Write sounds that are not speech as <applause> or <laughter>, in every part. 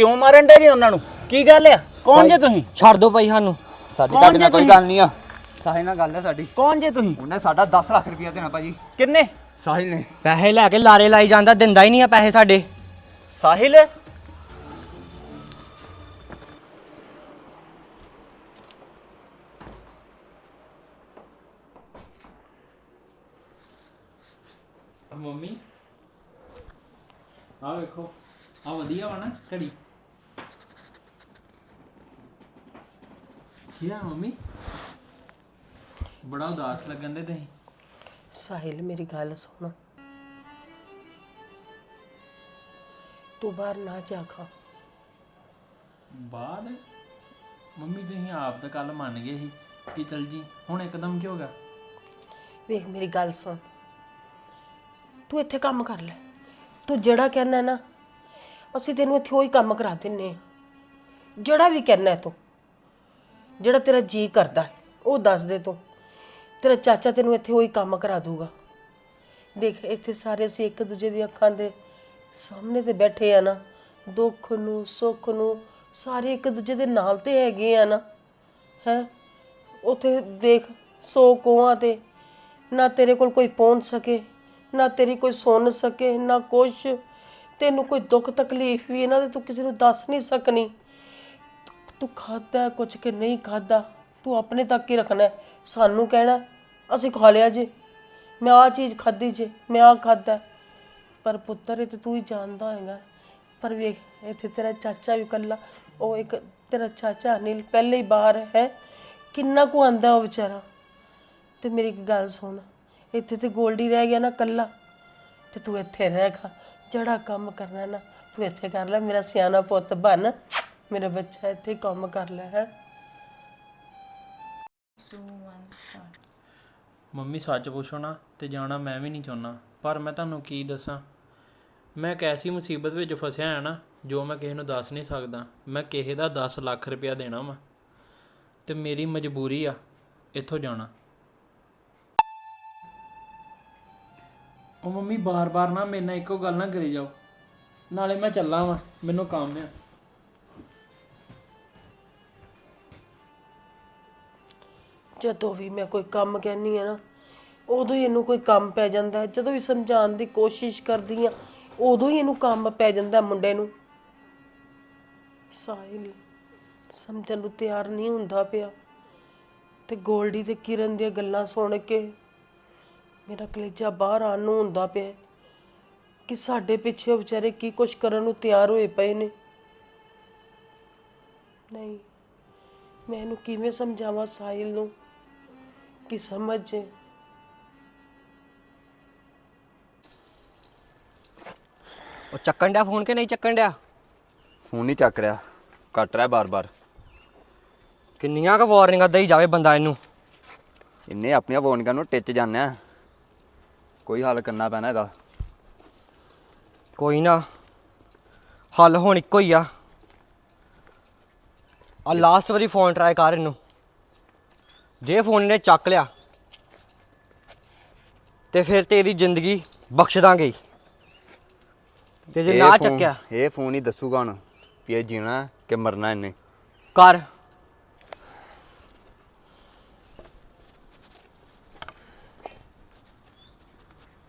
ਕਿਉਂ ਮਾਰਨ ਡੇ ਜੀ ਉਹਨਾਂ ਨੂੰ? ਕੀ ਗੱਲ ਆ? ਕੌਣ ਜੇ ਤੁਸੀਂ? ਛੱਡ ਦੋ ਭਾਈ ਸਾਨੂੰ। ਸਾਡੀ ਕੌਣ ਤੁਹਾਡੇ ਨਾਲ ਜੇ ਕੋਈ ਤੁਸੀਂ? ਗੱਲ ਨਹੀਂ ਆ। ਸਾਹਿਲ ਨਾਲ ਗੱਲ ਹੈ ਸਾਡੀ। ਕੌਣ ਜੇ ਤੁਸੀਂ? ਉਹਨੇ ਸਾਡਾ 10 ਲੱਖ ਰੁਪਇਆ ਦੇਣਾ ਭਾਜੀ। ਕਿੰਨੇ? ਸਾਹਿਲ ਨੇ। ਪੈਸੇ ਲੈ ਕੇ ਲਾਰੇ ਲਾਈ ਜਾਂਦਾ ਦਿੰਦਾ ਹੀ ਨਹੀਂ ਆ ਪੈਸੇ ਸਾਡੇ। ਸਾਹਿਲ ਮੰਮੀ ਆ ਵੇਖੋ ਆ ਵਧੀਆ ਵਾ ਨਾ ਘੜੀ। ਕੀ ਆ ਮੰਮੀ? ਬੜਾ ਉਦਾਸ ਲੱਗਣ ਦੇ ਤੁਸੀਂ। ਸਾਹਿਲ ਮੇਰੀ ਗੱਲ ਸੁਣ। ਤੂੰ ਬਾਹਰ ਨਾ ਜਾ ਖਾ। ਬਾਅਦ ਮੰਮੀ ਤੁਸੀਂ ਆਪ ਤਾਂ ਕੱਲ ਮੰਨ ਗਏ ਸੀ ਕਿ ਚਲ ਜੀ ਹੁਣ ਇੱਕਦਮ ਕੀ ਹੋ ਗਿਆ? ਵੇਖ ਮੇਰੀ ਗੱਲ ਸੁਣ। ਤੂੰ ਇੱਥੇ ਕੰਮ ਕਰ ਲੈ। ਤੂੰ ਜਿਹੜਾ ਕਹਿਣਾ ਨਾ ਅਸੀਂ ਤੈਨੂੰ ਇੱਥੇ ਉਹੀ ਕੰਮ ਕਰਾ ਦਿੰਨੇ ਆ। ਜਿਹੜਾ ਵੀ ਕਹਿਣਾ ਤੂੰ। ਜਿਹੜਾ ਤੇਰਾ ਜੀ ਕਰਦਾ ਹੈ, ਉਹ ਦੱਸ ਦੇ ਤੂੰ। ਤੇਰਾ ਚਾਚਾ ਤੈਨੂੰ ਇੱਥੇ ਉਹੀ ਕੰਮ ਕਰਾ ਦੂਗਾ। ਦੇਖ, ਇੱਥੇ ਸਾਰੇ ਅਸੀਂ ਇੱਕ ਦੂਜੇ ਦੀ ਅੱਖਾਂ ਦੇ ਸਾਹਮਣੇ ਤੇ ਬੈਠੇ ਆ ਨਾ। ਦੁੱਖ ਨੂੰ, ਸੁੱਖ ਨੂੰ ਸਾਰੇ ਇੱਕ ਦੂਜੇ ਦੇ ਨਾਲ ਤੇ ਹੈਗੇ ਆ ਨਾ। ਹੈ? ਉਥੇ ਦੇਖ, ਸੋ ਕੋਹਾਂ ਤੇ ਨਾ ਤੇਰੇ ਕੋਲ ਕੋਈ ਪਹੁੰਚ ਸਕੇ, ਨਾ ਤੇਰੀ ਕੋਈ ਸੁਣ ਸਕੇ, ਨਾ ਕੁਛ। ਤੈਨੂੰ ਕੋਈ ਦੁੱਖ ਤਕਲੀਫ ਵੀ ਇਹਨਾਂ ਦੇ ਤੂੰ ਕਿਸੇ ਨੂੰ ਦੱਸ ਨਹੀਂ ਸਕਣੀ। ਤੂੰ ਖਾਦਾ ਕੁਛ ਕਿ ਨਹੀਂ ਖਾਦਾ ਤੂੰ ਆਪਣੇ ਤੱਕ ਹੀ ਰੱਖਣਾ ਹੈ। ਸਾਨੂੰ ਕਹਿਣਾ ਅਸੀਂ ਖਾ ਲਿਆ ਜੀ। ਮੈਂ ਆ ਚੀਜ਼ ਖਾਧੀ ਜੇ, ਮੈਂ ਆ ਖਾਦਾ ਪਰ ਪੁੱਤਰ, ਇਹ ਤੇ ਤੂੰ ਹੀ ਜਾਣਦਾ ਹੋਏਗਾ। ਪਰ ਵੇਖ, ਇੱਥੇ ਤੇਰਾ ਚਾਚਾ ਵੀ ਇਕੱਲਾ, ਉਹ ਇੱਕ ਤੇਰਾ ਚਾਚਾ ਅਨਿਲ ਪਹਿਲੇ ਹੀ ਬਾਹਰ ਹੈ। ਕਿੰਨਾ ਕੁ ਆਂਦਾ ਉਹ ਵਿਚਾਰਾ। ਤੇ ਮੇਰੀ ਇੱਕ ਗੱਲ ਸੁਣ, ਇੱਥੇ ਤੇ ਗੋਲਡੀ ਰਹਿ ਗਿਆ ਨਾ ਕੱਲਾ ਤੇ ਤੂੰ ਇੱਥੇ ਰਹਿ ਖਾ। ਜਿਹੜਾ ਕੰਮ ਕਰਨਾ ਨਾ, ਤੂੰ ਇੱਥੇ ਕਰ ਲੈ, ਮੇਰਾ ਸਿਆਣਾ ਪੁੱਤ ਬਣ। ਮੇਰਾ ਬੱਚਾ ਇੱਥੇ ਕੰਮ ਕਰ ਲੈ ਹੈ। ਮੰਮੀ ਸੱਚ ਪੁੱਛੋ ਨਾ ਤੇ ਜਾਣਾ ਮੈਂ ਵੀ ਨਹੀਂ ਚਾਹੁੰਦਾ, ਪਰ ਮੈਂ ਤੁਹਾਨੂੰ ਕੀ ਦੱਸਾਂ? ਮੈਂ ਇੱਕ ਐਸੀ ਮੁਸੀਬਤ ਵਿੱਚ ਫਸਿਆ ਹਾਂ ਨਾ, ਜੋ ਮੈਂ ਕਿਸੇ ਨੂੰ ਦੱਸ ਨਹੀਂ ਸਕਦਾ। ਮੈਂ ਕਿਸੇ ਦਾ 10 ਲੱਖ ਰੁਪਇਆ ਦੇਣਾ ਵਾ, ਤੇ ਮੇਰੀ ਮਜਬੂਰੀ ਆ, ਇੱਥੋਂ ਜਾਣਾ। ਉਹ ਮੰਮੀ ਬਾਰ-ਬਾਰ ਨਾ ਮੇਰੇ ਨਾਲ ਇੱਕੋ ਗੱਲ ਨਾ ਕਰੀ ਜਾਓ। ਨਾਲੇ ਮੈਂ ਚੱਲਾਂ ਵਾਂ, ਮੈਨੂੰ ਕੰਮ ਆ। ਜਦੋਂ ਵੀ ਮੈਂ ਕੋਈ ਕੰਮ ਕਹਿੰਨੀ ਆ ਨਾ, ਉਦੋਂ ਹੀ ਇਹਨੂੰ ਕੋਈ ਕੰਮ ਪੈ ਜਾਂਦਾ ਹੈ। ਜਦੋਂ ਵੀ ਸਮਝਾਉਣ ਦੀ ਕੋਸ਼ਿਸ਼ ਕਰਦੀ ਆ ਉਦੋਂ ਹੀ ਇਹਨੂੰ ਕੰਮ ਪੈ ਜਾਂਦਾ ਹੈ ਮੁੰਡੇ ਨੂੰ। ਸਾਹਿਲ ਸਮਝਣ ਨੂੰ ਤਿਆਰ ਨਹੀਂ ਹੁੰਦਾ ਪਿਆ। ਤੇ ਗੋਲਡੀ ਤੇ ਕਿਰਨ ਦੀਆਂ ਗੱਲਾਂ ਸੁਣ ਕੇ ਮੇਰਾ ਕਲੇਜਾ ਬਾਹਰ ਆਉਣ ਨੂੰ ਹੁੰਦਾ ਪਿਆ ਕਿ ਸਾਡੇ ਪਿੱਛੇ ਉਹ ਵਿਚਾਰੇ ਕੀ ਕੁਛ ਕਰਨ ਨੂੰ ਤਿਆਰ ਹੋਏ ਪਏ ਨੇ। ਨਹੀਂ, ਮੈਂ ਇਹਨੂੰ ਕਿਵੇਂ ਸਮਝਾਵਾਂ ਸਾਹਿਲ ਨੂੰ? ਕਿ ਸਮਝ ਜੇ ਉਹ ਚੱਕਣ ਡਿਆ ਫੋਨ ਕਿ ਨਹੀਂ ਚੱਕਣ ਡਿਆ ਫੋਨ ਨਹੀਂ ਚੱਕ ਰਿਹਾ ਕੱਟ ਰਿਹਾ ਬਾਰ-ਬਾਰ ਕਿੰਨੀਆਂ ਕੁ ਵਾਰਨਿੰਗਾਂ ਦੇਈ ਜਾਵੇ ਬੰਦਾ ਇਹਨੂੰ ਇੰਨੇ ਆਪਣੀਆਂ ਵਾਰਨਿੰਗਾਂ ਨੂੰ ਟਿੱਚ ਜਾਂਦੇ ਕੋਈ ਹੱਲ ਕਰਨਾ ਪੈਣਾ ਇਹਦਾ ਕੋਈ ਨਾ ਹੱਲ ਹੁਣ ਇੱਕੋ ਹੀ ਆ ਆ ਲਾਸਟ ਵਾਰੀ ਫੋਨ ਟਰਾਈ ਕਰ ਇਹਨੂੰ ਜੇ ਫੋਨ ਇਹਨੇ ਚੱਕ ਲਿਆ ਤੇ ਫਿਰ ਤੇਰੀ ਜ਼ਿੰਦਗੀ ਬਖਸ਼ ਦਾਂਗੇ ਤੇ ਜੇ ਇਹ ਨਾ ਫੋਨ- ਚੱਕਿਆ ਇਹ ਫੋਨ ਹੀ ਦੱਸੂਗਾ ਹੁਣ ਵੀ ਇਹ ਜੀਣਾ ਕਿ ਮਰਨਾ ਇਹਨੇ। ਕਰ।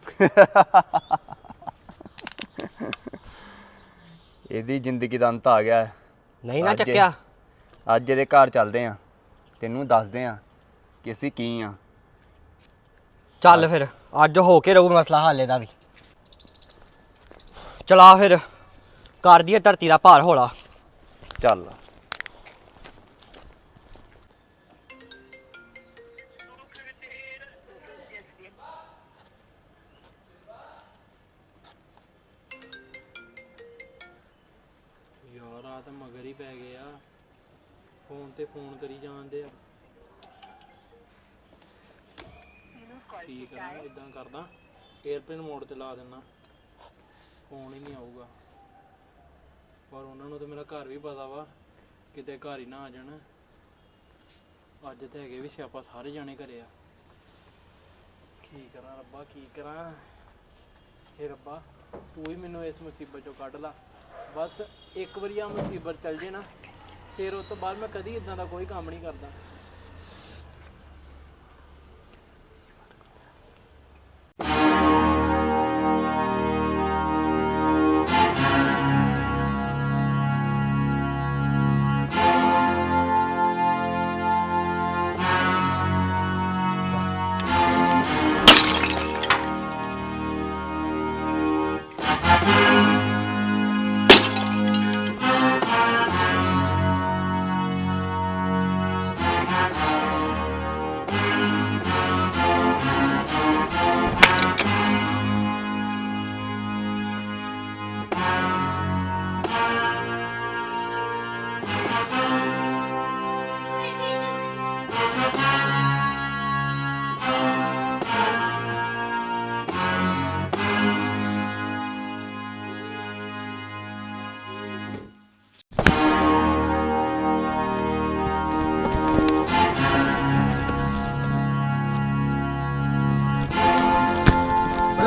<laughs> ਇਹਦੀ ਜ਼ਿੰਦਗੀ ਦਾ ਅੰਤ ਆ ਗਿਆ। ਹੈ। ਨਹੀਂ ਨਾ ਅੱਜ ਇਹ- ਚੱਕਿਆ। ਅੱਜ ਇਹਦੇ ਘਰ ਚੱਲਦੇ ਆ ਤੈਨੂੰ ਦੱਸਦੇ ਆ ਕਿ ਅਸੀਂ ਕੀ ਆ? ਚੱਲ ਫਿਰ ਅੱਜ ਹੋ ਕੇ ਰਹੂ ਮਸਲਾ ਹੱਲ ਇਹਦਾ ਵੀ। ਚਲਾ ਫਿਰ ਕਰ ਦਈਏ ਧਰਤੀ ਦਾ ਭਾਰ ਹੌਲਾ। ਚੱਲ। ਠੀਕ ਇਦਾਂ ਕਰਦਾ 에ਅਰਪਲੇਨ ਮੋਡ ਤੇ ਲਾ ਦਿੰਨਾ। ਫੋਨ ਹੀ ਨਹੀਂ ਆਊਗਾ। ਪਰ ਉਹਨਾਂ ਨੂੰ ਤੇ ਮੇਰਾ ਘਰ ਵੀ ਪਤਾ ਵਾ, ਕਿਤੇ ਘਰ ਹੀ ਨਾ ਆ ਜਾਣ। ਅੱਜ ਤੇ ਹੈਗੇ ਵੀ ਸਿਆਪਾ ਸਾਰੇ ਜਾਣੇ ਘਰੇ ਆ। ਕੀ ਕਰਾਂ ਰੱਬਾ, ਕੀ ਕਰਾਂ? ਹੇ ਰੱਬਾ, ਤੂੰ ਹੀ ਮੈਨੂੰ ਇਸ ਮੁਸੀਬਤ ਚੋਂ ਕੱਢ ਲਾ। ਬਸ ਇੱਕ ਵਾਰੀ ਆ ਮੁਸੀਬਤ ਚੱਲ ਜੇ ਨਾ, ਫਿਰ ਉਸ ਤੋਂ ਬਾਅਦ ਮੈਂ ਕਦੀ ਇਦਾਂ ਦਾ ਕੋਈ ਕੰਮ ਨਹੀਂ ਕਰਦਾ।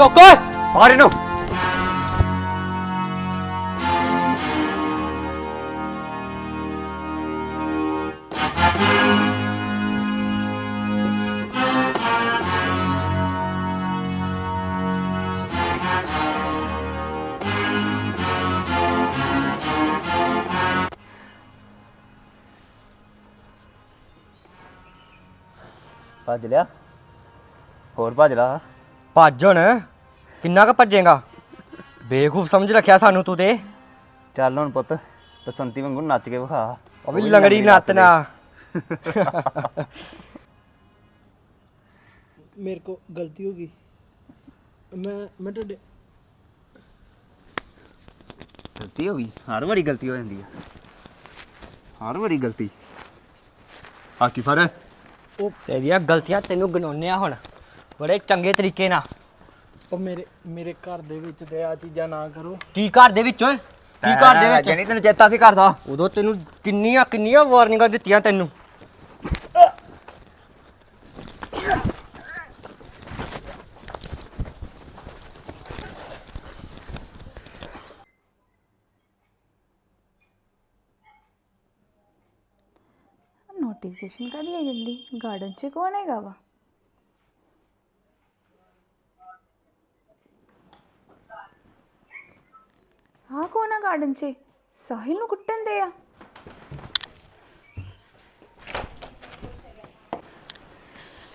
ਬਾਹਰ ਇਹਨੂੰ। ਭੱਜ ਲਿਆ? ਹੋਰ ਭੱਜ ਲਾ। ਭੱਜ ਹੁਣ। ਕਿੰਨਾ ਕੁ ਭੱਜੇਗਾ? ਬੇਖੂਫ ਸਮਝ ਰੱਖਿਆ ਸਾਨੂੰ ਤੂੰ ਤੇ। ਚੱਲ ਹੁਣ ਪੁੱਤ ਬਸੰਤੀ ਵਾਂਗੂ ਨੱਚ ਕੇ ਵਿਖਾ। ਉਹ ਵੀ ਲੰਗੜੀ ਨੱਤਨਾ ਮੇਰੇ ਕੋ ਗਲਤੀ ਹੋ ਗਈ। ਮੈਂ ਮੈਂ ਤੁਹਾਡੇ ਗਲਤੀ ਹੋ ਗਈ? ਹਰ ਵਾਰੀ ਗਲਤੀ ਹੋ ਜਾਂਦੀ ਆ। ਹਰ ਵਾਰੀ ਗਲਤੀ। ਆ ਕੀ ਫਰ ਤੇਰੀਆਂ ਗਲਤੀਆਂ ਤੈਨੂੰ ਗਨਾਉਣੇ ਆ ਹੁਣ। ਬੜੇ ਚੰਗੇ ਤਰੀਕੇ ਨਾਲ। ਉਹ ਮੇਰੇ ਮੇਰੇ ਘਰ ਦੇ ਵਿੱਚ ਤੇ ਆ ਚੀਜ਼ਾਂ ਨਾ ਕਰੋ। ਕੀ ਘਰ ਦੇ ਵਿੱਚ ਓਏ? ਕੀ ਘਰ ਦੇ ਵਿੱਚ? ਜਣੀ ਤੈਨੂੰ ਚੇਤਾ ਸੀ ਕਰਦਾ ਉਦੋਂ ਤੈਨੂੰ ਕਿੰਨੀਆਂ ਕਿੰਨੀਆਂ ਵਾਰਨਿੰਗਾਂ ਦਿੱਤੀਆਂ ਤੈਨੂੰ? ਨੋਟੀਫਿਕੇਸ਼ਨ ਕਦੀ ਆ ਜਾਂਦੀ? ਗਾਰਡਨ 'ਚ ਕੌਣ ਹੈਗਾ ਵਾ? ਹਾਂ ਕੌਣ ਆ ਗਾਰਡਨ 'ਚ? ਸਾਹਿਲ ਨੂੰ ਕੁੱਟਣ ਦੇ ਆ।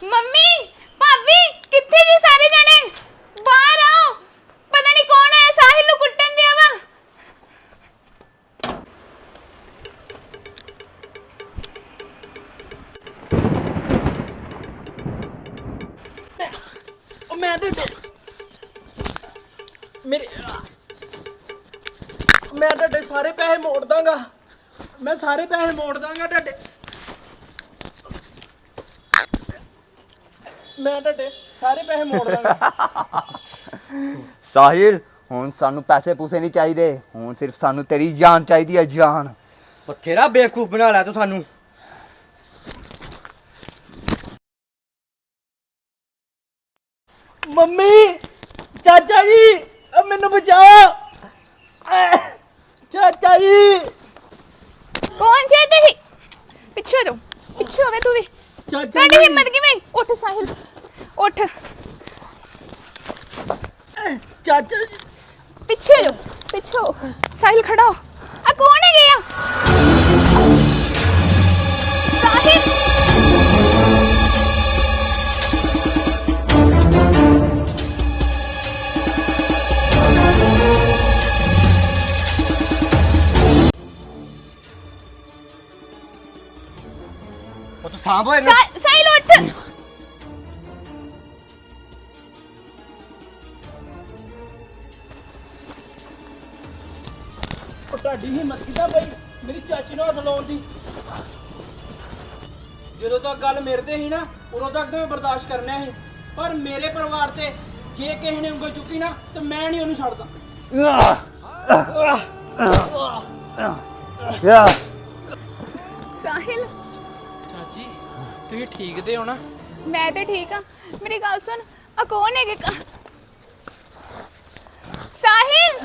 ਮੰਮੀ ਭਾਬੀ ਕਿੱਥੇ ਜੀ ਸਾਰੇ ਜਣੇ? ਬਾਹਰ ਆਓ। ਪਤਾ ਨਹੀਂ ਕੌਣ ਆਇਆ ਸਾਹਿਲ ਨੂੰ ਕੁੱਟਣ ਦਿਆ ਵਾ। ਉਹ ਮੈਂ ਤੇ ਮੇਰੇ ਮੈਂ ਤੁਹਾਡੇ ਸਾਰੇ ਪੈਸੇ ਮੋੜ ਦਾਂਗਾ। ਮੈਂ ਸਾਰੇ ਪੈਸੇ ਮੋੜ ਦਾਂਗਾ ਤੁਹਾਡੇ। ਮੈਂ ਤੁਹਾਡੇ ਸਾਰੇ ਪੈਸੇ ਮੋੜ ਦਾਂਗਾ। ਸਾਹਿਲ ਹੁਣ ਸਾਨੂੰ ਪੈਸੇ ਪੂਸੇ ਨਹੀਂ ਚਾਹੀਦੇ। ਹੁਣ ਸਿਰਫ ਸਾਨੂੰ ਤੇਰੀ ਜਾਨ ਚਾਹੀਦੀ ਹੈ ਜਾਨ। ਬਥੇਰਾ ਬੇਵਕੂਫ ਬਣਾ ਲਿਆ ਤੂੰ ਸਾਨੂੰ। ਮੰਮੀ ਚਾਚਾ ਜੀ ਮੈਨੂੰ ਬਚਾਓ। ਚਾਚਾ ਜੀ ਕੌਣ ਜੇ ਤੁਸੀਂ ਪਿੱਛੇ ਹੋ ਜਾਓ ਪਿੱਛੇ ਹੋਵੇ ਤੂੰ ਵੀ ਚਾਚਾ ਤੁਹਾਡੀ ਜੀ ਹਿੰਮਤ ਕਿਵੇਂ ਉੱਠ ਸਾਹਿਲ ਉੱਠ ਚਾਚਾ ਜੀ ਪਿੱਛੇ ਹੋ ਜਾਓ ਪਿੱਛੇ ਹੋ ਸਾਹਿਲ ਖੜਾ ਹੋ ਆ ਕੌਣ ਹੈ ਗਿਆ ਸਾਹਿਲ ਉਹ ਤੂੰ ਸਾਂਭੋ ਇਹਨੂੰ। ਸਾ- ਸਾਹਿਲ ਉੱਠ ਉਹ ਤੁਹਾਡੀ ਹਿੰਮਤ ਕਿੱਦਾਂ ਪਈ? ਮੇਰੀ ਚਾਚੀ ਨੂੰ ਹੱਥ ਲਾਉਣ ਦੀ। ਜਦੋਂ ਤੱਕ ਗੱਲ ਮੇਰੇ ਤੇ ਸੀ ਨਾ ਉਦੋਂ ਤੱਕ ਤਾਂ ਮੈਂ ਬਰਦਾਸ਼ਤ ਕਰਨਾ ਸੀ। ਪਰ ਮੇਰੇ ਪਰਿਵਾਰ ਤੇ ਜੇ ਕਿਸੇ ਨੇ ਉਂਗਲ ਚੁੱਕੀ ਨਾ ਤੇ ਮੈਂ ਨਹੀਂ ਉਹਨੂੰ ਛੱਡਦਾ। ਤੁਸੀਂ ਠੀਕ ਤੇ ਹੋ ਨਾ? ਮੈਂ ਤੇ ਠੀਕ ਆ ਮੇਰੀ ਗੱਲ ਸੁਣ ਆ ਕੌਣ ਹੈਗੇ ਕ- ਸਾਹਿਲ!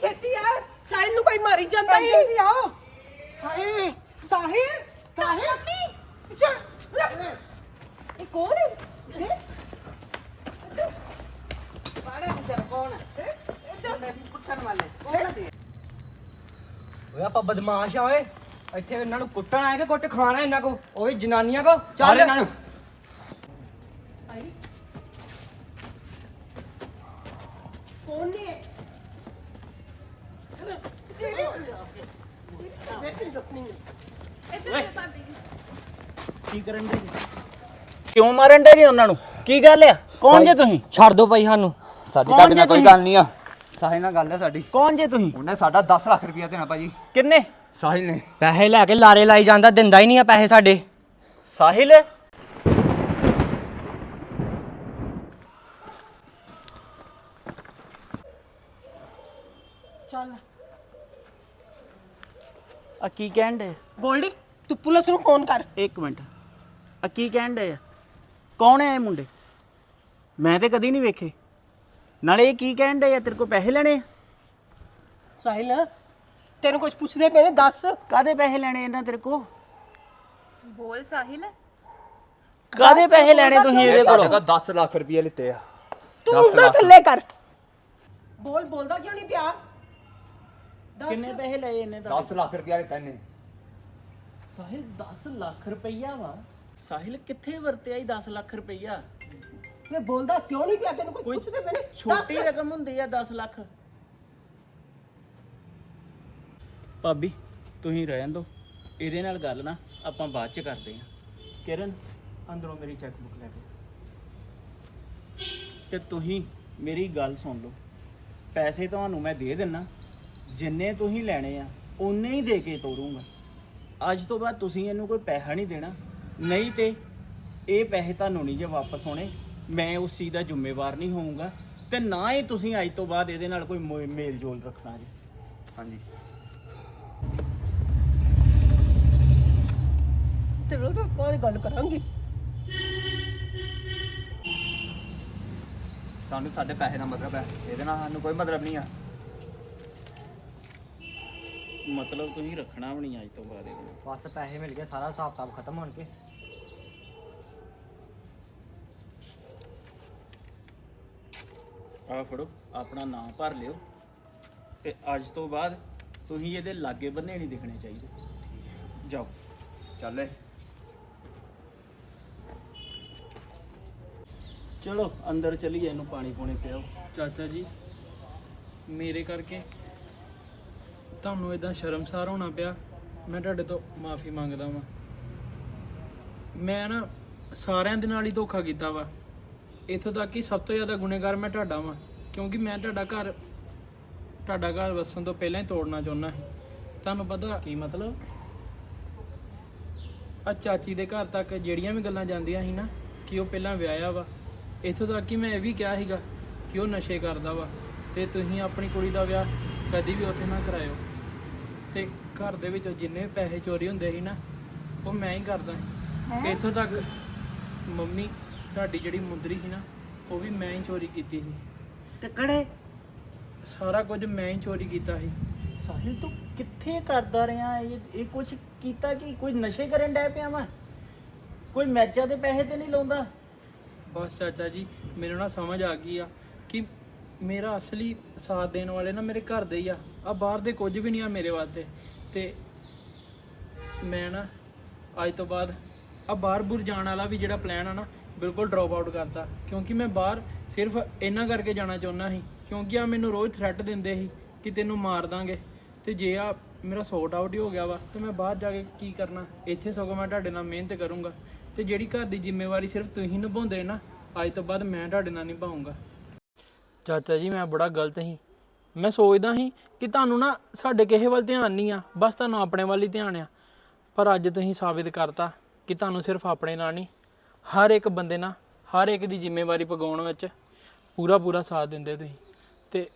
ਛੇਤੀ ਆ ਸਾਹਿਲ ਨੂੰ ਕੋਈ ਮਾਰੀ ਜਾਂਦਾ ਹੀ ਜੀ ਆਓ। ਹਾਏ ਸਾਹਿਲ ਸਾਹਿਲ! ਚੱਲ ਇਹ ਕੌਣ ਹੈ? ਇਹ? ਓਏ ਆਪਾਂ ਬਦਮਾਸ਼ ਆ ਓਏ। ਇੱਥੇ ਇਹਨਾਂ ਨੂੰ ਕੁੱਟਣ ਆਏ ਕਿ ਕੁੱਟ ਖਾਣਾ ਇਹਨਾਂ ਕੋ? ਉਹ ਵੀ ਜਨਾਨੀਆਂ ਕੋ? ਚੱਲ। ਇਹਨਾਂ ਨੂੰ। ਕੌਣ ਨੇ? ਮੈਂ ਤੈਨੂੰ ਦੱਸਣੀ ਹੈ ਇੱਧਰ ਦੇ ਭਾਬੀ ਜੀ। ਕੀ ਕਰਨ ਦੇ ਕਿਉਂ ਮਾਰਨ ਦੇ ਨਹੀਂ ਉਹਨਾਂ ਨੂੰ? ਕੀ ਗੱਲ ਆ? ਕੌਣ ਜੇ ਤੁਸੀਂ? ਛੱਡ ਦੋ ਭਾਈ ਸਾਨੂੰ। ਸਾਡੀ ਕੌਣ ਤੁਹਾਡੇ ਜੇ ਨਾਲ ਕੋਈ ਤੁਸੀਂ? ਗੱਲ ਨਹੀਂ ਆ। ਸਾਹਿਲ ਨਾਲ ਗੱਲ ਹੈ ਸਾਡੀ। ਕੌਣ ਜੇ ਤੁਸੀਂ? ਉਹਨੇ ਸਾਡਾ 10 ਲੱਖ ਰੁਪਇਆ ਦੇਣਾ ਭਾਜੀ। ਕਿੰਨੇ? ਸਾਹਿਲ ਨੇ। ਪੈਸੇ ਲੈ ਕੇ ਲਾਰੇ ਲਾਈ ਜਾਂਦਾ ਦਿੰਦਾ ਹੀ ਨਹੀਂ ਆ ਪੈਸੇ ਸਾਡੇ। ਸਾਹਿਲ? ਚੱਲ। ਆ ਕੀ ਕਹਿਣ ਦੇ ਗੋਲਡੀ ਤੂੰ ਪੁਲਿਸ ਨੂੰ ਫੋਨ ਕਰ। ਇੱਕ ਮਿੰਟ। ਆ ਕੀ ਕਹਿਣ ਦੇ ਆ? ਕੌਣ ਹੈ ਇਹ ਮੁੰਡੇ? ਮੈਂ ਤੇ ਕਦੀ ਨਹੀਂ ਵੇਖੇ। ਨਾਲੇ ਇਹ ਕੀ ਕਹਿਣ ਦੇ ਆ? ਤੇਰੇ ਕੋ ਪੈਸੇ ਲੈਣੇ ਆ? ਸਾਹਿਲ ਤੈਨੂੰ ਕੁਝ ਪੁੱਛਦੇ ਪਏ ਨੇ ਦੱਸ। ਕਾਦੇ ਪੈਸੇ ਲੈਣੇ ਇਹਨਾਂ ਤੇਰੇ ਕੋ ਬੋਲ ਸਾਹਿਲ। ਕਾਦੇ ਪੈਸੇ ਲੈਣੇ ਤੁਸੀਂ ਇਹਦੇ ਕੋਲੋਂ? ਕੋਲ 10 ਲੱਖ ਰੁਪਇਆ ਲਿੱਤੇ ਆ। ਤੂੰ ਉਂਗਲ ਥੱਲੇ ਕਰ। ਬੋਲ ਬੋਲਦਾ ਕਿਉਂ ਨਹੀਂ ਪਿਆ? ਕਿੰਨੇ ਪੈਸੇ ਲਏ ਇਹਨੇ ਤਾਂ 10 ਲੱਖ ਰੁਪਇਆ ਲਿੱਤਾ ਇਹਨੇ। ਸਾਹਿਲ 10 ਲੱਖ ਰੁਪਈਆ ਵਾ। ਸਾਹਿਲ ਕਿੱਥੇ ਵਰਤਿਆ ਹੀ 10 ਲੱਖ ਰੁਪਈਆ? ਮੈਂ ਬੋਲਦਾ ਕਿਉਂ ਨਹੀਂ ਪਿਆ? ਤੈਨੂੰ ਕੁਝ ਪੁੱਛਦੇ ਪਏ ਨੇ? ਛੋਟੀ। ਰਕਮ ਹੁੰਦੀ ਆ 10 ਲੱਖ। ਭਾਬੀ, ਤੁਸੀਂ ਰਹਿਣ ਦਿਓ। ਇਹਦੇ ਨਾਲ ਗੱਲ ਨਾ ਆਪਾਂ ਬਾਅਦ ਚ ਕਰਦੇ ਹਾਂ ਕਿਰਨ, ਅੰਦਰੋਂ ਮੇਰੀ ਚੈੱਕ ਬੁੱਕ ਲੈ ਕੇ। ਤੇ ਤੁਸੀਂ ਮੇਰੀ ਗੱਲ ਸੁਣ ਲਓ। ਪੈਸੇ ਤੁਹਾਨੂੰ ਮੈਂ ਦੇ ਦਿੰਨਾ। ਜਿੰਨੇ ਤੁਸੀਂ ਲੈਣੇ ਆ ਉਨੇ ਹੀ ਦੇ ਕੇ ਤੋਰੂੰਗਾ। ਅੱਜ ਤੋਂ ਬਾਅਦ ਤੁਸੀਂ ਇਹਨੂੰ ਕੋਈ ਪੈਸਾ ਨਹੀਂ ਦੇਣਾ। ਨਹੀਂ ਤੇ ਇਹ ਪੈਸੇ ਤੁਹਾਨੂੰ ਨਹੀਂ ਜੇ ਵਾਪਸ ਹੋਣੇ। ਮੈਂ ਉਸ ਚੀਜ਼ ਦਾ ਜ਼ਿੰਮੇਵਾਰ ਨਹੀਂ ਹੋਊਂਗਾ। ਤੇ ਨਾ ਹੀ ਤੁਸੀਂ ਅੱਜ ਤੋਂ ਬਾਅਦ ਇਹਦੇ ਨਾਲ ਕੋਈ ਮੋ- ਮੇਲ ਜੋਲ ਰੱਖਣਾ ਜੀ। ਹਾਂਜੀ। ਤੇ ਰੋਜ਼ ਬਾਅਦ ਗੱਲ ਕਰਾਂਗੀ। ਸਾਨੂੰ ਸਾਡੇ ਪੈਸੇ ਦਾ ਮਤਲਬ ਹੈ। ਇਹਦੇ ਨਾਲ ਸਾਨੂੰ ਕੋਈ ਮਤਲਬ ਨਹੀਂ ਆ। ਮਤਲਬ ਤੁਸੀਂ ਰੱਖਣਾ ਵੀ ਨਹੀਂ ਅੱਜ ਤੋਂ ਬਾਅਦ ਇਹਦੇ ਨਾਲ। ਬਸ ਪੈਸੇ ਮਿਲ ਗਏ ਸਾਰਾ ਹਿਸਾਬ ਕਿਤਾਬ ਖਤਮ ਹੋਣ ਕੇ। ਆਹ ਫੜੋ ਆਪਣਾ ਨਾਮ ਭਰ ਲਿਓ। ਤੇ ਅੱਜ ਤੋਂ ਬਾਅਦ ਤੁਸੀਂ ਇਹਦੇ ਲਾਗੇ ਬੰਨੇ ਨਹੀਂ ਦਿਖਣੇ ਚਾਹੀਦੇ। ਜਾਓ। ਚੱਲ ਏ ਚਲੋ ਅੰਦਰ ਚਲੀਏ ਇਹਨੂੰ ਪਾਣੀ ਪੂਣੀ ਪਿਓ ਚਾਚਾ ਜੀ ਮੇਰੇ ਕਰਕੇ ਤੁਹਾਨੂੰ ਇਦਾਂ ਸ਼ਰਮਸਾਰ ਹੋਣਾ ਪਿਆ। ਮੈਂ ਤੁਹਾਡੇ ਤੋਂ ਮਾਫੀ ਮੰਗਦਾ ਵਾਂ। ਮੈਂ ਨਾ ਸਾਰਿਆਂ ਦੇ ਨਾਲ ਹੀ ਧੋਖਾ ਕੀਤਾ ਵਾ। ਇਥੋਂ ਤੱਕ ਕਿ ਸਭ ਤੋਂ ਜ਼ਿਆਦਾ ਗੁਨੇਗਾਰ ਮੈਂ ਤੁਹਾਡਾ ਵਾਂ ਕਿਉਂਕਿ ਮੈਂ ਤੁਹਾਡਾ ਘਰ ਤੁਹਾਡਾ ਘਰ ਵਸਣ ਤੋਂ ਪਹਿਲਾਂ ਹੀ ਤੋੜਨਾ ਚਾਹੁੰਦਾ ਸੀ। ਤੁਹਾਨੂੰ ਪਤਾ ਕੀ ਮਤਲਬ? ਆ ਚਾਚੀ ਦੇ ਘਰ ਤੱਕ ਜਿਹੜੀਆਂ ਵੀ ਗੱਲਾਂ ਜਾਂਦੀਆਂ ਸੀ ਨਾ ਕਿ ਉਹ ਪਹਿਲਾਂ ਵਿਆਹਿਆ ਵਾ। ਇੱਥੋਂ ਤੱਕ ਕਿ ਮੈਂ ਇਹ ਵੀ ਕਿਹਾ ਸੀਗਾ ਕਿ ਉਹ ਨਸ਼ੇ ਕਰਦਾ ਵਾ ਤੇ ਤੁਸੀਂ ਆਪਣੀ ਕੁੜੀ ਦਾ ਵਿਆਹ ਕਦੀ ਵੀ ਉੱਥੇ ਨਾ ਕਰਾਇਓ। ਤੇ ਘਰ ਦੇ ਵਿੱਚੋਂ ਜਿੰਨੇ ਪੈਸੇ ਚੋਰੀ ਹੁੰਦੇ ਸੀ ਨਾ ਉਹ ਮੈਂ ਹੀ ਕਰਦਾ ਸੀ। ਇੱਥੋਂ ਤੱਕ ਮੰਮੀ ਤੁਹਾਡੀ ਜਿਹੜੀ ਮੁੰਦਰੀ ਸੀ ਨਾ ਉਹ ਵੀ ਮੈਂ ਹੀ ਚੋਰੀ ਕੀਤੀ ਸੀ। ਤੇ ਕੜੇ ਸਾਰਾ ਕੁਝ ਮੈਂ ਹੀ ਚੋਰੀ ਕੀਤਾ ਸੀ। ਸਾਹਿਲ ਤੂੰ ਕਿੱਥੇ ਕਰਦਾ ਰਿਹਾ? ਇਹ ਇਹ ਕੁਝ ਕੀਤਾ ਕਿ? ਕੋਈ ਨਸ਼ੇ ਕਰਨ ਡੈ ਪਿਆ ਵਾ? ਕੋਈ ਮੈਚਾਂ ਦੇ ਪੈਸੇ ਤੇ ਨਹੀਂ ਲਾਉਂਦਾ? ਬਸ ਚਾਚਾ ਜੀ, ਮੈਨੂੰ ਨਾ ਸਮਝ ਆ ਗਈ ਆ ਕਿ ਮੇਰਾ ਅਸਲੀ ਸਾਥ ਦੇਣ ਵਾਲੇ ਨਾ ਮੇਰੇ ਘਰ ਦੇ ਹੀ ਆ। ਆ ਬਾਹਰ ਦੇ ਕੁਝ ਵੀ ਨਹੀਂ ਆ ਮੇਰੇ ਵਾਸਤੇ। ਤੇ ਮੈਂ ਨਾ ਅੱਜ ਤੋਂ ਬਾਅਦ ਆ ਬਾਹਰ ਬੁਰ ਜਾਣ ਵਾਲਾ ਵੀ ਜਿਹੜਾ ਪਲਾਨ ਆ ਨਾ, ਬਿਲਕੁਲ ਡ੍ਰੌਪ ਆਊਟ ਕਰਤਾ। ਕਿਉਂਕਿ ਮੈਂ ਬਾਹਰ ਸਿਰਫ ਇੰਨਾ ਕਰਕੇ ਜਾਣਾ ਚਾਹੁੰਦਾ ਸੀ। ਕਿਉਂਕਿ ਆ ਮੈਨੂੰ ਰੋਜ਼ ਥ੍ਰੈਟ ਦਿੰਦੇ ਸੀ ਕਿ ਤੈਨੂੰ ਮਾਰ ਦਾਂਗੇ। ਤੇ ਜੇ ਆ ਮੇਰਾ ਸੌਟ ਆਊਟ ਹੀ ਹੋ ਗਿਆ ਵਾ, ਤੇ ਮੈਂ ਬਾਹਰ ਜਾ ਕੇ ਕੀ ਕਰਨਾ? ਇੱਥੇ ਸਗੋਂ ਮੈਂ ਤੁਹਾਡੇ ਨਾਲ ਮਿਹਨਤ ਕਰੂੰਗਾ। ਤੇ ਜਿਹੜੀ ਘਰ ਦੀ ਜ਼ਿੰਮੇਵਾਰੀ ਸਿਰਫ ਤੁਸੀਂ ਨਿਭਾਉਂਦੇ ਨਾ, ਅੱਜ ਤੋਂ ਬਾਅਦ ਮੈਂ ਤੁਹਾਡੇ ਨਾਲ ਨਿਭਾਉਂਗਾ। ਚਾਚਾ ਜੀ, ਮੈਂ ਬੜਾ ਗਲਤ ਸੀ। ਮੈਂ ਸੋਚਦਾ ਸੀ ਕਿ ਤੁਹਾਨੂੰ ਨਾ ਸਾਡੇ ਕਿਸੇ ਵੱਲ ਧਿਆਨ ਨਹੀਂ ਆ, ਬਸ ਤੁਹਾਨੂੰ ਆਪਣੇ ਵੱਲ ਹੀ ਧਿਆਨ ਆ। ਪਰ ਅੱਜ ਤੁਸੀਂ ਸਾਬਿਤ ਕਰਤਾ ਕਿ ਤੁਹਾਨੂੰ ਸਿਰਫ ਆਪਣੇ ਨਾਲ ਨਹੀਂ, ਹਰ ਇੱਕ ਬੰਦੇ ਨਾਲ, ਹਰ ਇੱਕ ਦੀ ਜ਼ਿੰਮੇਵਾਰੀ ਪਗਾਉਣ ਵਿੱਚ ਪੂਰਾ ਪੂਰਾ ਸਾਥ ਦਿੰਦੇ ਤੁਸੀਂ। ਤੇ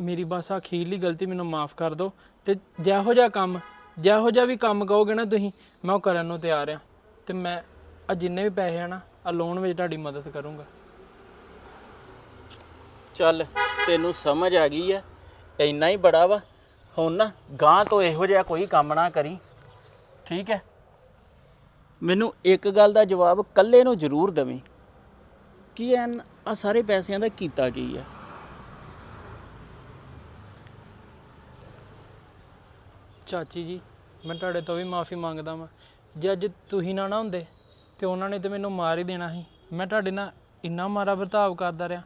ਮੇਰੀ ਬਸ ਅਖੀਰਲੀ ਗਲਤੀ ਮੈਨੂੰ ਮਾਫ ਕਰ ਦਿਓ ਤੇ ਜਿਹੋ ਜਿਹਾ ਕੰਮ, ਜਿਹੋ ਜਿਹਾ ਵੀ ਕੰਮ ਕਹੋਗੇ ਨਾ ਤੁਸੀਂ, ਮੈਂ ਉਹ ਕਰਨ ਨੂੰ ਤਿਆਰ ਆ। ਤੇ ਮੈਂ ਆ ਜਿੰਨੇ ਵੀ ਪੈਸੇ ਆ ਨਾ ਆ ਲੋਨ ਵਿੱਚ ਤੁਹਾਡੀ ਮਦਦ ਕਰੂੰਗਾ। ਚੱਲ ਤੈਨੂੰ ਸਮਝ ਆ ਗਈ ਆ ਇੰਨਾ ਹੀ ਬੜਾ ਵਾ। ਹੁਣ ਨਾ ਗਾਂ ਤੋਂ ਇਹੋ ਜਿਹਾ ਕੋਈ ਕੰਮ ਨਾ ਕਰੀ ਠੀਕ ਹੈ ਮੈਨੂੰ ਇੱਕ ਗੱਲ ਦਾ ਜਵਾਬ ਕੱਲੇ ਨੂੰ ਜ਼ਰੂਰ ਦੇਵੀਂ। ਕਿ ਐਨ ਆ ਸਾਰੇ ਪੈਸਿਆਂ ਦਾ ਕੀਤਾ ਕੀ ਹੈ ਚਾਚੀ ਜੀ ਮੈਂ ਤੁਹਾਡੇ ਤੋਂ ਵੀ ਮਾਫੀ ਮੰਗਦਾ ਵਾਂ। ਜੇ ਅੱਜ ਤੁਸੀਂ ਨਾ ਨਾ ਹੁੰਦੇ ਤੇ ਉਹਨਾਂ ਨੇ ਤੇ ਮੈਨੂੰ ਮਾਰ ਹੀ ਦੇਣਾ ਸੀ। ਮੈਂ ਤੁਹਾਡੇ ਨਾਲ ਇੰਨਾ ਮਾਰਾ ਵਰਤਾਵ ਕਰਦਾ ਰਿਹਾ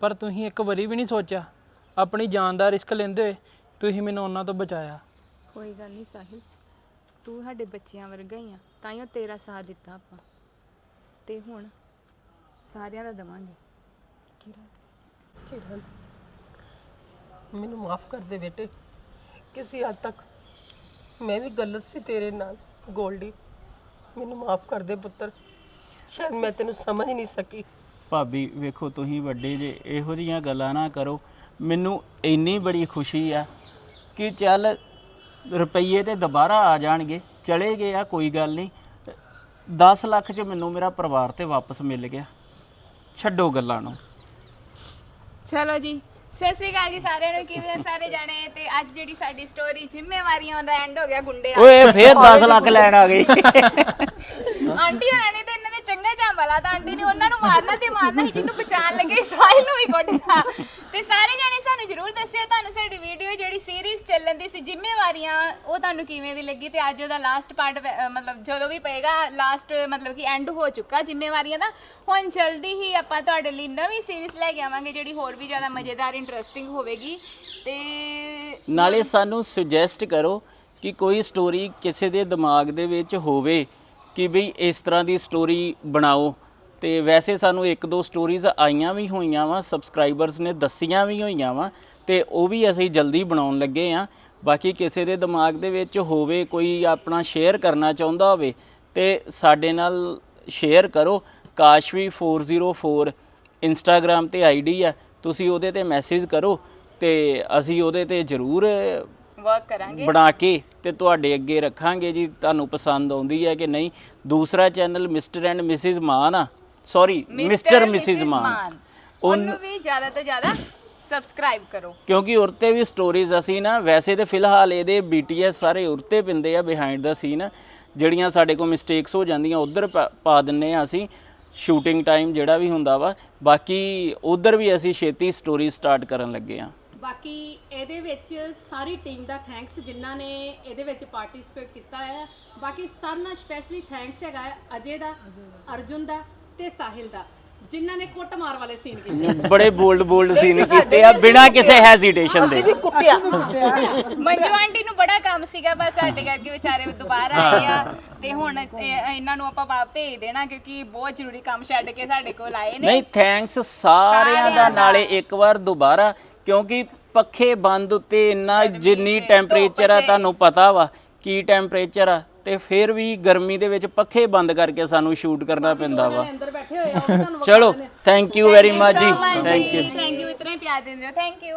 ਪਰ ਤੁਸੀਂ ਇੱਕ ਵਾਰੀ ਵੀ ਨਹੀਂ ਸੋਚਿਆ। ਆਪਣੀ ਜਾਨ ਦਾ ਰਿਸਕ ਲੈਂਦੇ ਹੋਏ ਤੁਸੀਂ ਮੈਨੂੰ ਉਹਨਾਂ ਤੋਂ ਬਚਾਇਆ। ਕੋਈ ਗੱਲ ਨਹੀਂ ਸਾਹਿਲ ਤੂੰ ਸਾਡੇ ਬੱਚਿਆਂ ਵਰਗਾ ਹੀ ਆ ਤਾਂ ਹੀ ਤੇਰਾ ਸਾਥ ਦਿੱਤਾ ਆਪਾਂ। ਤੇ ਹੁਣ ਸਾਰਿਆਂ ਦਾ ਦਵਾਂਗੇ। ਕਿਰਨ ਮੈਨੂੰ ਮਾਫ ਕਰ ਦੇ ਬੇਟੇ ਕਿਸੇ ਹੱਦ ਤੱਕ। ਮੈਂ ਵੀ ਗਲਤ ਸੀ ਤੇਰੇ ਨਾਲ ਗੋਲਡੀ। ਮੈਨੂੰ ਮਾਫ ਕਰ ਦੇ ਪੁੱਤਰ। ਸ਼ਾਇਦ ਮੈਂ ਤੈਨੂੰ ਸਮਝ ਨਹੀਂ ਸਕੀ। ਭਾਬੀ ਵੇਖੋ ਤੁਸੀਂ ਵੱਡੇ ਜੇ ਇਹੋ ਜਿਹੀਆਂ ਗੱਲਾਂ ਨਾ ਕਰੋ। ਮੈਨੂੰ ਇੰਨੀ ਬੜੀ ਖੁਸ਼ੀ ਆ ਕਿ ਚੱਲ ਰੁਪਈਏ ਤੇ ਦੁਬਾਰਾ ਆ ਜਾਣਗੇ ਚਲੇ ਗਏ ਆ ਕੋਈ ਗੱਲ ਨਹੀਂ। 10 ਲੱਖ ਚ ਮੈਨੂੰ ਮੇਰਾ ਪਰਿਵਾਰ ਤੇ ਵਾਪਸ ਮਿਲ ਗਿਆ। ਛੱਡੋ ਗੱਲਾਂ ਨੂੰ। ਚਲੋ ਜੀ ਸਤਿ ਸ਼੍ਰੀ ਅਕਾਲ ਜੀ ਸਾਰਿਆਂ ਨੂੰ ਕਿਵੇਂ ਹੋ ਸਾਰੇ ਜਾਣੇ? ਤੇ ਅੱਜ ਜਿਹੜੀ ਸਾਡੀ ਸਟੋਰੀ ਜ਼ਿੰਮੇਵਾਰੀਆਂ ਦਾ ਐਂਡ ਹੋ ਗਿਆ ਗੁੰਡੇ ਆ ਓਏ ਫੇਰ 10 ਲੱਖ ਲੈਣ ਆ ਗਈ। ਆਂਟੀ ਹੋਣਾ ਨੇ ਤੇ ਇਹਨਾਂ ਦੇ ਚੰਗਾ ਆਂਟੀ ਨੇ ਉਹਨਾਂ ਨੂੰ ਮਾਰਨਾ ਤੇ ਮਾਰਨਾ ਸੀ, ਜਿਹਨੂੰ ਬਚਾਉਣ ਲੱਗੇ ਸਾਹਿਲ ਨੂੰ ਵੀ ਕੁੱਟਦਾ ਤੇ ਸਾਰੇ ਜਾਣੇ ਸਾਨੂੰ ਜਰੂਰ ਦੱਸਿਓ, ਤੁਹਾਨੂੰ ਸਾਡੀ ਵੀਡੀਓ ਜਿਹੜੀ ਸੀਰੀਜ਼ ਚੱਲਣ ਦੀ ਸੀ, ਜ਼ਿੰਮੇਵਾਰੀਆਂ, ਉਹ ਤੁਹਾਨੂੰ ਕਿਵੇਂ ਦੀ ਲੱਗੀ? ਤੇ ਅੱਜ ਉਹਦਾ ਲਾਸਟ ਪਾਰਟ ਮਤਲਬ ਜਦੋਂ ਵੀ ਪਏਗਾ ਲਾਸਟ ਮਤਲਬ ਕਿ ਐਂਡ ਹੋ ਚੁੱਕਾ ਜ਼ਿੰਮੇਵਾਰੀਆਂ ਦਾ। ਹੁਣ ਜਲਦੀ ਹੀ ਆਪਾਂ ਤੁਹਾਡੇ ਲਈ ਨਵੀਂ ਸੀਰੀਜ਼ ਲੈ ਕੇ ਆਵਾਂਗੇ, ਜਿਹੜੀ ਹੋਰ ਵੀ ਜ਼ਿਆਦਾ ਮਜ਼ੇਦਾਰ ਇੰਟਰਸਟਿੰਗ ਹੋਵੇਗੀ। ਤੇ ਨਾਲੇ ਸਾਨੂੰ ਸੁਜੈਸਟ ਕਰੋ ਕਿ ਕੋਈ ਸਟੋਰੀ ਕਿਸੇ ਦੇ ਦਿਮਾਗ ਦੇ ਵਿੱਚ ਹੋਵੇ ਕਿ ਬਈ ਇਸ ਤਰ੍ਹਾਂ ਦੀ ਸਟੋਰੀ ਬਣਾਓ। ਤੇ ਵੈਸੇ ਸਾਨੂੰ ਇੱਕ ਦੋ ਸਟੋਰੀਜ਼ ਆਈਆਂ ਵੀ ਹੋਈਆਂ ਵਾ ਸਬਸਕ੍ਰਾਈਬਰਸ ਨੇ ਦੱਸੀਆਂ ਵੀ ਹੋਈਆਂ ਵਾ, ਤੇ ਉਹ ਵੀ ਅਸੀਂ ਜਲਦੀ ਬਣਾਉਣ ਲੱਗੇ ਆ। ਬਾਕੀ ਕਿਸੇ ਦੇ ਦਿਮਾਗ ਦੇ ਵਿੱਚ ਹੋਵੇ, ਕੋਈ ਆਪਣਾ ਸ਼ੇਅਰ ਕਰਨਾ ਚਾਹੁੰਦਾ ਹੋਵੇ, ਤੇ ਸਾਡੇ ਨਾਲ ਸ਼ੇਅਰ ਕਰੋ। ਕਾਸ਼ਵੀ 404 ਇੰਸਟਾਗ੍ਰam ਤੇ ਆਈਡੀ ਆ, ਤੁਸੀਂ ਉਹਦੇ ਤੇ ਮੈਸੇਜ ਕਰੋ, ਤੇ ਅਸੀਂ ਉਹਦੇ ਤੇ ਜ਼ਰੂਰ ਵਰਕ ਕਰਾਂਗੇ। ਬਣਾ ਕੇ ਤੇ ਤੁਹਾਡੇ ਅੱਗੇ ਰੱਖਾਂਗੇ ਜੀ ਤੁਹਾਨੂੰ ਪਸੰਦ ਆਉਂਦੀ ਹੈ ਕਿ ਨਹੀਂ। ਦੂਸਰਾ channel mister and misses Mann ਆ। Sorry mister misses Mann. ਉਹਨੂੰ ਵੀ ਜ਼ਿਆਦਾ ਤੋਂ ਜ਼ਿਆਦਾ ਸਬਸਕ੍ਰਾਈਬ ਕਰੋ। ਕਿਉਂਕਿ ਉਰਤੇ ਵੀ ਸਟੋਰੀਜ਼ ਅਸੀਂ ਨਾ ਵੈਸੇ ਤੇ ਫਿਲਹਾਲ ਇਹਦੇ BTS ਸਾਰੇ ਉਰਤੇ ਪਿੰਦੇ ਆ ਬਿਹਾਈਂਡ ਦਾ ਸੀਨ ਜਿਹੜੀਆਂ ਸਾਡੇ ਕੋਲ ਮਿਸਟੇਕਸ ਹੋ ਜਾਂਦੀਆਂ ਉਧਰ ਪਾ ਦਿੰਨੇ ਆ ਅਸੀਂ। ਸ਼ੂਟਿੰਗ ਟਾਈਮ ਜਿਹੜਾ ਵੀ ਹੁੰਦਾ ਵਾ। ਬਾਕੀ ਉਧਰ ਵੀ ਅਸੀਂ ਛੇਤੀ ਸਟੋਰੀ ਸਟਾਰਟ ਕਰਨ ਲੱਗੇ ਆ। ਬਾਕੀ ਇਹਦੇ ਵਿੱਚ ਸਾਰੀ ਟੀਮ ਦਾ ਥੈਂਕਸ ਜਿਨ੍ਹਾਂ ਨੇ ਇਹਦੇ ਵਿੱਚ ਪਾਰਟਿਸਿਪੇਟ ਕੀਤਾ ਹੈ। ਬਾਕੀ ਸਾਰਿਆਂ ਨਾਲ ਸਪੈਸ਼ਲੀ ਥੈਂਕਸ ਹੈਗਾ ਹੈ ਅਜੇ ਦਾ। ਅਰਜੁਨ ਦਾ ਤੇ ਸਾਹਿਲ ਦਾ। ਜਿਨ੍ਹਾਂ ਨੇ ਕੁੱਟਮਾਰ ਵਾਲੇ ਸੀਨ ਕੀਤੇ। ਬੜੇ ਬੋਲਡ ਬੋਲਡ ਸੀਨ ਕੀਤੇ ਆ ਬਿਨਾਂ ਕਿਸੇ ਹੈਜ਼ਿਟੇਸ਼ਨ ਦੇ। ਕੁੱਟਿਆ। ਮੰਜੂ ਆਂਟੀ ਨੂੰ ਬੜਾ ਕੰਮ ਸੀਗਾ ਬਸ ਸਾਡੇ ਕਰਕੇ ਵਿਚਾਰੇ ਦੁਬਾਰਾ ਆਏ ਆ। ਤੇ ਹੁਣ ਇਹ- ਇਹਨਾਂ ਨੂੰ ਆਪਾਂ ਵਾਪਸ ਭੇਜ ਦੇਣਾ ਕਿਉਂਕਿ ਬਹੁਤ ਜ਼ਰੂਰੀ ਕੰਮ ਛੱਡ ਕੇ ਸਾਡੇ ਕੋਲ ਆਏ ਨੇ। ਨਹੀਂ ਥੈਂਕਸ ਸਾਰਿਆਂ ਦਾ ਨਾਲੇ ਇੱਕ ਵਾਰ ਦੁਬਾਰਾ ਕਿਉਂਕਿ ਪੱਖੇ ਬੰਦ ਉੱਤੇ ਇੰਨਾ ਜਿੰਨੀ ਟੈਂਪਰੇਚਰ ਆ ਤੁਹਾਨੂੰ ਪਤਾ ਵਾ ਕੀ ਟੈਂਪਰੇਚਰ ਆ। ਤੇ ਫਿਰ ਵੀ ਗਰਮੀ ਦੇ ਵਿੱਚ ਪੱਖੇ ਬੰਦ ਕਰਕੇ ਸਾਨੂੰ ਸ਼ੂਟ ਕਰਨਾ ਪੈਂਦਾ ਵਾ। ਅੰਦਰ ਬੈਠੇ ਹੋਏ ਆ ਉਹ ਵੀ ਤੁਹਾਨੂੰ ਚਲੋ thank you very much ji thank you thank you ਇਤਨੇ ਪਿਆਰ ਦਿੰਦੇ ਹੋ। Thank you